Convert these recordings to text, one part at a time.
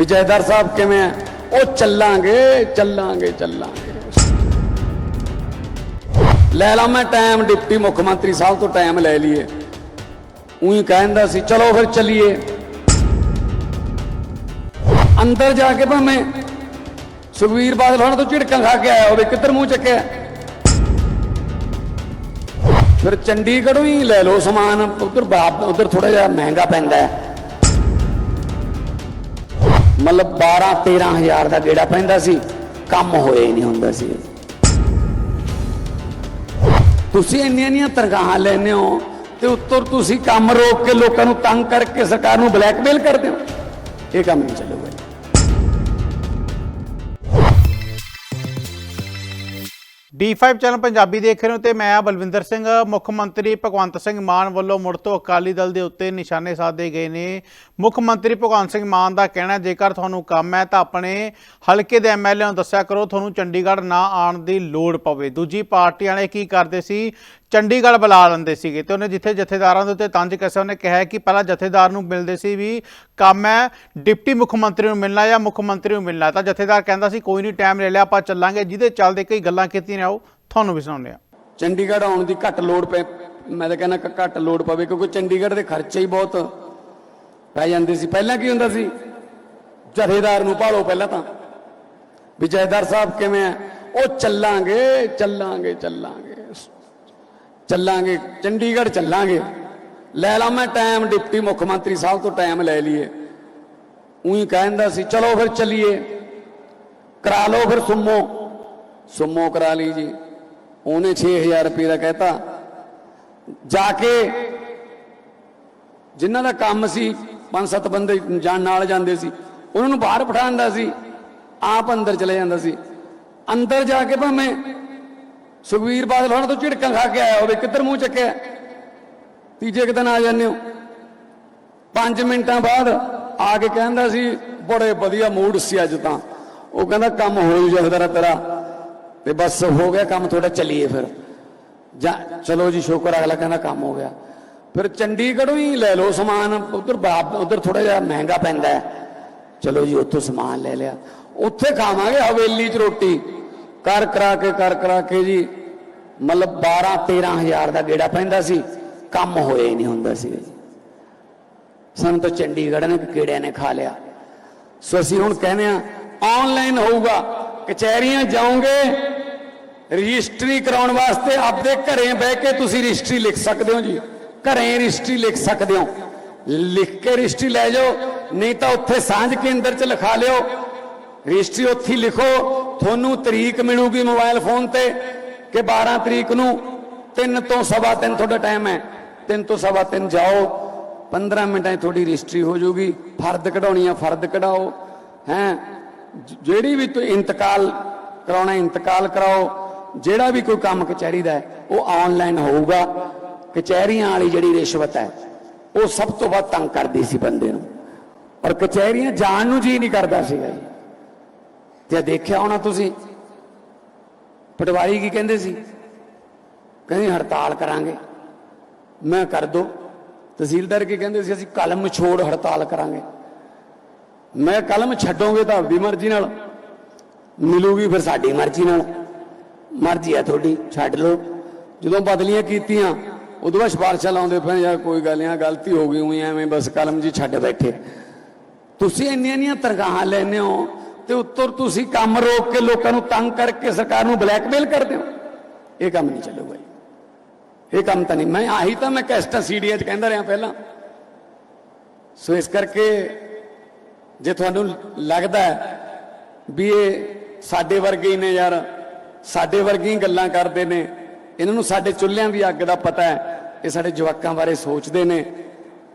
ਵੀ ਜੈਦਾਰ ਸਾਹਿਬ ਕਿਵੇਂ ਆ? ਉਹ ਚੱਲਾਂਗੇ ਚੱਲਾਂਗੇ ਚੱਲਾਂਗੇ। ਲੈ ਲਾ ਮੈਂ ਟਾਈਮ ਡਿਪਟੀ ਮੁੱਖ ਮੰਤਰੀ ਸਾਹਿਬ ਤੋਂ ਟਾਈਮ ਲੈ ਲਈਏ। ਉਹੀ ਕਹਿੰਦਾ ਸੀ, ਚਲੋ ਫਿਰ ਚੱਲੀਏ। ਅੰਦਰ ਜਾ ਕੇ ਭਾਵੇਂ ਸੁਖਵੀਰ ਬਾਦਲ ਹੁਣ ਤੋਂ ਝਿੜਕਾਂ ਖਾ ਕੇ ਆਇਆ ਹੋਵੇ, ਕਿੱਧਰ ਮੂੰਹ ਚੱਕਿਆ? ਫਿਰ ਚੰਡੀਗੜ੍ਹੋਂ ਹੀ ਲੈ ਲਓ ਸਮਾਨ, ਉਧਰ ਬਾਪ ਉਧਰ ਥੋੜਾ ਜਿਹਾ ਮਹਿੰਗਾ ਪੈਂਦਾ ਹੈ। ਮਤਲਬ 12 13000 ਦਾ ਗੇੜਾ ਪੈਂਦਾ ਸੀ, ਕੰਮ ਹੋਇਆ ਹੀ ਨਹੀਂ ਹੁੰਦਾ ਸੀ। ਤੁਸੀਂ ਇੰਨੀਆਂ ਇੰਨੀਆਂ ਤਨਖਾਹਾਂ ਲੈਂਦੇ ਹੋ ਤੇ ਉੱਤਰ ਤੁਸੀਂ ਕੰਮ ਰੋਕ ਕੇ ਲੋਕਾਂ ਨੂੰ ਤੰਗ ਕਰਕੇ ਸਰਕਾਰ ਨੂੰ ਬਲੈਕਮੇਲ ਕਰਦੇ ਹੋ। ਇਹ ਕੰਮ ਨਹੀਂ ਚੱਲੂਗਾ। D5 ਚੈਨਲ ਪੰਜਾਬੀ ਦੇਖ ਰਹੇ ਹੋ ਤੇ ਮੈਂ ਆ ਬਲਵਿੰਦਰ ਸਿੰਘ। ਮੁੱਖ ਮੰਤਰੀ ਭਗਵੰਤ ਸਿੰਘ ਮਾਨ ਵੱਲੋਂ ਮੁੜ ਤੋਂ ਅਕਾਲੀ ਦਲ ਦੇ ਉੱਤੇ ਨਿਸ਼ਾਨੇ ਸਾਧੇ ਗਏ ਨੇ। ਮੁੱਖ ਮੰਤਰੀ ਭਗਵੰਤ ਸਿੰਘ ਮਾਨ ਦਾ ਕਹਿਣਾ ਜੇਕਰ ਤੁਹਾਨੂੰ ਕੰਮ ਹੈ ਤਾਂ ਆਪਣੇ ਹਲਕੇ ਦੇ ਐਮਐਲਏ ਨੂੰ ਦੱਸਿਆ ਕਰੋ, ਤੁਹਾਨੂੰ ਚੰਡੀਗੜ੍ਹ ਨਾ ਆਉਣ ਦੀ ਲੋੜ ਪਵੇ। ਦੂਜੀ ਪਾਰਟੀ ਵਾਲੇ ਕੀ ਕਰਦੇ ਸੀ? ਚੰਡੀਗੜ੍ਹ ਬੁਲਾ ਲੈਂਦੇ ਸੀਗੇ ਤੇ ਉਹਨੇ ਜਿੱਥੇ ਜਥੇਦਾਰਾਂ ਦੇ ਉੱਤੇ ਤੰਜ ਕੱਸਿਆ, ਉਹਨੇ ਕਿਹਾ ਕਿ ਪਹਿਲਾਂ ਜਥੇਦਾਰ ਨੂੰ ਮਿਲਦੇ ਸੀ ਵੀ ਕੰਮ ਹੈ, ਡਿਪਟੀ ਮੁੱਖ ਮੰਤਰੀ ਨੂੰ ਮਿਲਣਾ ਜਾਂ ਮੁੱਖ ਮੰਤਰੀ ਨੂੰ ਮਿਲਣਾ। ਤਾਂ ਜਥੇਦਾਰ ਕਹਿੰਦਾ ਸੀ, ਕੋਈ ਨਹੀਂ ਟਾਈਮ ਲੈ ਲਿਆ, ਆਪਾਂ ਚੱਲਾਂਗੇ। ਜਿਹਦੇ ਚੱਲਦੇ ਕਈ ਗੱਲਾਂ ਕੀਤੀਆਂ ਨੇ ਆਓ ਤੁਹਾਨੂੰ ਵੀ ਸੁਣਾਉਂਦੇ ਆ ਚੰਡੀਗੜ੍ਹ ਆਉਣ ਦੀ ਘੱਟ ਲੋੜ ਪੈ, ਮੈਂ ਤਾਂ ਕਹਿੰਦਾ ਘੱਟ ਲੋੜ ਪਵੇ, ਕਿਉਂਕਿ ਚੰਡੀਗੜ੍ਹ ਦੇ ਖਰਚੇ ਹੀ ਬਹੁਤ ਪੈ ਜਾਂਦੇ ਸੀ। ਪਹਿਲਾਂ ਕੀ ਹੁੰਦਾ ਸੀ? ਜਥੇਦਾਰ ਨੂੰ ਭਾਲੋ ਪਹਿਲਾਂ ਤਾਂ। ਵੀ ਜੈਦਾਰ ਸਾਹਿਬ ਕਿਵੇਂ ਆ? ਉਹ ਚੱਲਾਂਗੇ ਚੱਲਾਂਗੇ ਚੱਲਾਂਗੇ। ਚੱਲਾਂਗੇ, ਚੰਡੀਗੜ੍ਹ ਚੱਲਾਂਗੇ। ਲੈ ਲਾ ਮੈਂ ਟਾਈਮ ਡਿਪਟੀ ਮੁੱਖ ਮੰਤਰੀ ਸਾਹਿਬ ਤੋਂ ਟਾਈਮ ਲੈ ਲਈਏ। ਉਹੀ ਕਹਿੰਦਾ ਸੀ, ਚਲੋ ਫਿਰ ਚੱਲੀਏ। ਕਰਾ ਲਓ ਫਿਰ ਸੁਮੋ। ਸੁਮੋ ਕਰਾ ਲਈ ਜੀ। ਉਹਨੇ 6000 ਰੁਪਏ ਦਾ ਕਹਿਤਾ। ਜਾ ਕੇ ਜਿਨ੍ਹਾਂ ਦਾ ਕੰਮ ਸੀ ਪੰਜ ਸੱਤ ਬੰਦੇ ਜਾਣ ਨਾਲ ਜਾਂਦੇ ਸੀ, ਉਹਨਾਂ ਨੂੰ ਬਾਹਰ ਬਿਠਾਉਂਦਾ ਸੀ। ਆਪ ਅੰਦਰ ਚਲੇ ਜਾਂਦਾ ਸੀ। ਅੰਦਰ ਜਾ ਕੇ ਭਾਵੇਂ ਸੁਖਵੀਰ ਬਾਦਲ ਹੋਣਾ ਤੋਂ ਝਿੜਕਾਂ ਖਾ ਕੇ ਆਇਆ ਹੋਵੇ ਕਿੱਧਰ ਮੂੰਹ ਚੱਕਿਆ? ਤੀਜੇ ਕੁ ਦਿਨ ਆ ਜਾਂਦੇ ਹੋ। 5 ਮਿੰਟਾਂ ਬਾਅਦ ਆ ਕੇ ਕਹਿੰਦਾ ਸੀ, ਬੜੇ ਵਧੀਆ ਮੂਡ ਸੀ ਅੱਜ ਤਾਂ। ਉਹ ਕਹਿੰਦਾ, ਕੰਮ ਹੋ ਜੂ ਤੇਰਾ। ਤੇ ਬਸ ਹੋ ਗਿਆ ਕੰਮ ਤੁਹਾਡਾ ਚੱਲੀਏ ਫਿਰ। ਜਾਂ ਚਲੋ ਜੀ, ਸ਼ੁਕਰ ਅਗਲਾ ਕਹਿੰਦਾ ਕੰਮ ਹੋ ਗਿਆ। ਫਿਰ ਚੰਡੀਗੜ੍ਹੋਂ ਹੀ ਲੈ ਲਓ ਸਮਾਨ, ਉਧਰ ਬਾਪ ਉਧਰ ਥੋੜਾ ਜਿਹਾ ਮਹਿੰਗਾ ਪੈਂਦਾ ਚਲੋ ਜੀ, ਉੱਥੋਂ ਸਮਾਨ ਲੈ ਲਿਆ। ਉੱਥੇ ਖਾਵਾਂਗੇ ਹਵੇਲੀ 'ਚ ਰੋਟੀ। ਕਰ ਕਰਾ ਕੇ, ਕਰ ਕਰਾ ਕੇ ਜੀ, ਮਤਲਬ 12 13000 ਦਾ ਗੇੜਾ ਪੈਂਦਾ ਸੀ, ਕੰਮ ਹੋਏ ਨਹੀਂ ਹੁੰਦਾ ਸੀ। ਸਾਨੂੰ ਤਾਂ ਚੰਡੀਗੜ੍ਹ ਨੇ ਕੀੜਿਆਂ ਨੇ ਖਾ ਲਿਆ। ਸੋ ਅਸੀਂ ਹੁਣ ਕਹਿੰਦੇ ਆ ਆਨਲਾਈਨ ਹੋਊਗਾ, ਕਚਹਿਰੀਆਂ ਜਾਓਗੇ, ਰਜਿਸਟਰੀ ਕਰਾਉਣ ਵਾਸਤੇ ਆਪਦੇ ਘਰੇ ਬਹਿ ਕੇ ਤੁਸੀਂ ਰਜਿਸਟਰੀ ਲਿਖ ਸਕਦੇ ਹੋ ਜੀ। ਘਰੇ ਰਜਿਸਟਰੀ ਲਿਖ ਸਕਦੇ ਹੋ। ਲਿਖ ਕੇ ਰਜਿਸਟਰੀ ਲੈ ਜਾਓ, ਨਹੀਂ ਤਾਂ ਉੱਥੇ ਸਾਂਝ ਕੇਂਦਰ 'ਚ ਲਿਖਾ ਲਿਓ ਰਜਿਸਟਰੀ ਉੱਥੇ ਲਿਖੋ। ਤੁਹਾਨੂੰ ਤਰੀਕ ਮਿਲੂਗੀ ਮੋਬਾਈਲ ਫੋਨ ਤੇ ਕਿ 12 ਤਰੀਕ ਨੂੰ 3 ਤੋਂ ਸਵਾ 3 ਤੁਹਾਡਾ ਟਾਈਮ ਹੈ। 3 ਤੋਂ ਸਵਾ 3 ਜਾਓ। 15 ਮਿੰਟਾਂ 'ਚ ਤੁਹਾਡੀ ਰਜਿਸਟਰੀ ਹੋ ਜਾਊਗੀ। ਫਰਦ ਕਢਾਉਣੀ ਆ ਫਰਦ ਕਢਾਓ। ਹੈ? ਜਿਹੜੀ ਵੀ ਤੁਸੀਂ ਇੰਤਕਾਲ ਕਰਾਉਣਾ, ਇੰਤਕਾਲ ਕਰਾਓ। ਜਿਹੜਾ ਵੀ ਕੋਈ ਕੰਮ ਕਚਹਿਰੀ ਦਾ ਉਹ ਆਨਲਾਈਨ ਹੋਊਗਾ। ਕਚਹਿਰੀਆਂ ਵਾਲੀ ਜਿਹੜੀ ਰਿਸ਼ਵਤ ਹੈ, ਉਹ ਸਭ ਤੋਂ ਵੱਧ ਤੰਗ ਕਰਦੀ ਸੀ ਬੰਦੇ ਨੂੰ। ਔਰ ਕਚਹਿਰੀਆਂ ਜਾਣ ਨੂੰ ਜੀ ਨਹੀਂ ਕਰਦਾ ਸੀਗਾ ਜੀ। ਜਾਂ ਦੇਖਿਆ ਹੋਣਾ ਤੁਸੀਂ, ਪਟਵਾਰੀ ਕੀ ਕਹਿੰਦੇ ਸੀ? ਕਹਿੰਦੇ, ਹੜਤਾਲ ਕਰਾਂਗੇ। ਮੈਂ ਕਰ ਦੋ। ਤਹਿਸੀਲਦਾਰ ਕੀ ਕਹਿੰਦੇ ਸੀ? ਅਸੀਂ ਕਲਮ ਛੋੜ ਹੜਤਾਲ ਕਰਾਂਗੇ। ਮੈਂ ਕਲਮ ਛੱਡੋਗੇ ਤਾਂ ਆਪਦੀ ਮਰਜ਼ੀ ਨਾਲ ਮਿਲੂਗੀ, ਫਿਰ ਸਾਡੀ ਮਰਜ਼ੀ ਨਾਲ। ਮਰਜ਼ੀ ਆ ਤੁਹਾਡੀ, ਛੱਡ ਲਓ। ਜਦੋਂ ਬਦਲੀਆਂ ਕੀਤੀਆਂ, ਉਦੋਂ ਬਾਅਦ ਸਿਫਾਰਸ਼ਾਂ ਲਾਉਂਦੇ ਫਿਰ ਯਾਰ ਕੋਈ ਗੱਲ ਨਹੀਂ ਗਲਤੀ ਹੋ ਗਈ ਹੋਈ ਐਵੇਂ ਬਸ ਕਲਮ ਜੀ ਛੱਡ ਬੈਠੇ। ਤੁਸੀਂ ਇੰਨੀਆਂ ਇੰਨੀਆਂ ਤਨਖਾਹਾਂ ਲੈਂਦੇ ਹੋ ਤੇ ਉੱਤਰ ਤੁਸੀਂ ਕੰਮ ਰੋਕ ਕੇ ਲੋਕਾਂ ਨੂੰ ਤੰਗ ਕਰਕੇ ਸਰਕਾਰ ਨੂੰ ਬਲੈਕਮੇਲ ਕਰਦੇ ਹੋ। ਇਹ ਕੰਮ ਨਹੀਂ ਚੱਲੂਗਾ ਜੀ। ਇਹ ਕੰਮ ਤਾਂ ਨਹੀਂ। ਮੈਂ ਆਹੀ ਤਾਂ ਮੈਂ ਕੈਸਟਾ ਸੀਡੀਆਂ 'ਚ ਕਹਿੰਦਾ ਰਿਹਾ ਪਹਿਲਾਂ। ਸੋ ਇਸ ਕਰਕੇ ਜੇ ਤੁਹਾਨੂੰ ਲੱਗਦਾ ਵੀ ਇਹ ਸਾਡੇ ਵਰਗੇ ਹੀ ਨੇ ਯਾਰ, ਸਾਡੇ ਵਰਗੀ ਗੱਲਾਂ ਕਰਦੇ ਨੇ, ਇਹਨਾਂ ਨੂੰ ਸਾਡੇ ਚੁੱਲ੍ਹਿਆਂ ਵੀ ਅੱਗ ਦਾ ਪਤਾ ਹੈ, ਇਹ ਸਾਡੇ ਜਵਾਕਾਂ ਬਾਰੇ ਸੋਚਦੇ ਨੇ,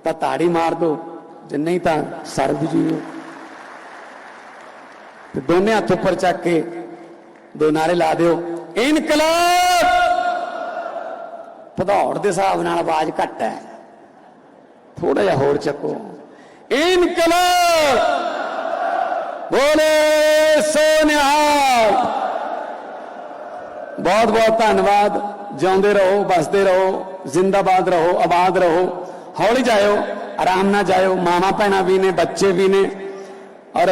ਤਾਂ ਤਾੜੀ ਮਾਰ ਦਿਓ। ਜੇ ਨਹੀਂ ਤਾਂ ਸਰਬ ਜੀਓ। ਤੇ ਦੋਨੇ ਹੱਥ ਉੱਪਰ ਚੱਕ ਕੇ ਦੋ ਨਾਰੇ ਲਾ ਦਿਓ। ਇਨਕਲਾਬ! ਭਦੌੜ ਦੇ ਹਿਸਾਬ ਨਾਲ ਆਵਾਜ਼ ਘੱਟ ਹੈ। ਥੋੜਾ ਜਿਹਾ ਹੋਰ ਚੱਕੋ। ਇਨਕਲਾਬ! ਬੋਲੇ ਸੋ ਨਿਹਾਲ ਬਹੁਤ ਬਹੁਤ ਧੰਨਵਾਦ। ਜਿਉਂਦੇ ਰਹੋ ਬਸਦੇ ਰਹੋ, ਜ਼ਿੰਦਾਬਾਦ ਰਹੋ, ਆਬਾਦ ਰਹੋ। ਹੌਲੀ ਜਾਇਓ, ਆਰਾਮ ਨਾਲ ਜਾਇਓ। ਮਾਮਾ ਭੈਣਾਂ ਵੀ ਨੇ, ਬੱਚੇ ਵੀ ਨੇ। ਔਰ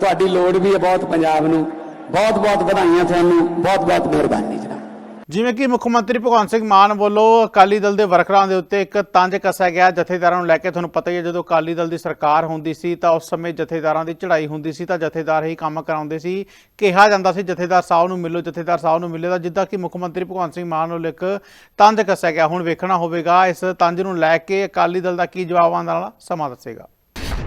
ਤੁਹਾਡੀ ਲੋੜ ਵੀ ਹੈ ਬਹੁਤ ਪੰਜਾਬ ਨੂੰ। ਬਹੁਤ ਬਹੁਤ ਵਧਾਈਆਂ ਤੁਹਾਨੂੰ। ਬਹੁਤ ਬਹੁਤ ਮਿਹਰਬਾਨੀ ਜਨਾਬ। ਜਿਵੇਂ ਕਿ ਮੁੱਖ ਮੰਤਰੀ ਭਗਵੰਤ ਸਿੰਘ ਮਾਨ ਵੱਲੋਂ ਅਕਾਲੀ ਦਲ ਦੇ ਵਰਕਰਾਂ ਦੇ ਉੱਤੇ ਇੱਕ ਤੰਜ ਕੱਸਿਆ ਗਿਆ। ਜਥੇਦਾਰਾਂ ਨੂੰ ਲੈ ਕੇ ਤੁਹਾਨੂੰ ਪਤਾ ਹੀ ਹੈ, ਜਦੋਂ ਅਕਾਲੀ ਦਲ ਦੀ ਸਰਕਾਰ ਹੁੰਦੀ ਸੀ ਤਾਂ ਉਸ ਸਮੇਂ ਜਥੇਦਾਰਾਂ ਦੀ ਚੜ੍ਹਾਈ ਹੁੰਦੀ ਸੀ ਤਾਂ ਜਥੇਦਾਰ ਹੀ ਕੰਮ ਕਰਾਉਂਦੇ ਸੀ। ਕਿਹਾ ਜਾਂਦਾ ਸੀ, ਜਥੇਦਾਰ ਸਾਹਿਬ ਨੂੰ ਮਿਲੋ, ਜਥੇਦਾਰ ਸਾਹਿਬ ਨੂੰ ਮਿਲੇ ਤਾਂ ਜਿੱਦਾਂ ਕਿ ਮੁੱਖ ਮੰਤਰੀ ਭਗਵੰਤ ਸਿੰਘ ਮਾਨ ਵੱਲੋਂ ਇੱਕ ਤੰਜ ਕੱਸਿਆ ਗਿਆ। ਹੁਣ ਵੇਖਣਾ ਹੋਵੇਗਾ, ਇਸ ਤੰਜ ਨੂੰ ਲੈ ਕੇ ਅਕਾਲੀ ਦਲ ਦਾ ਕੀ ਜਵਾਬ ਆਉਣ ਵਾਲਾ ਸਮਾਂ ਦੱਸੇਗਾ।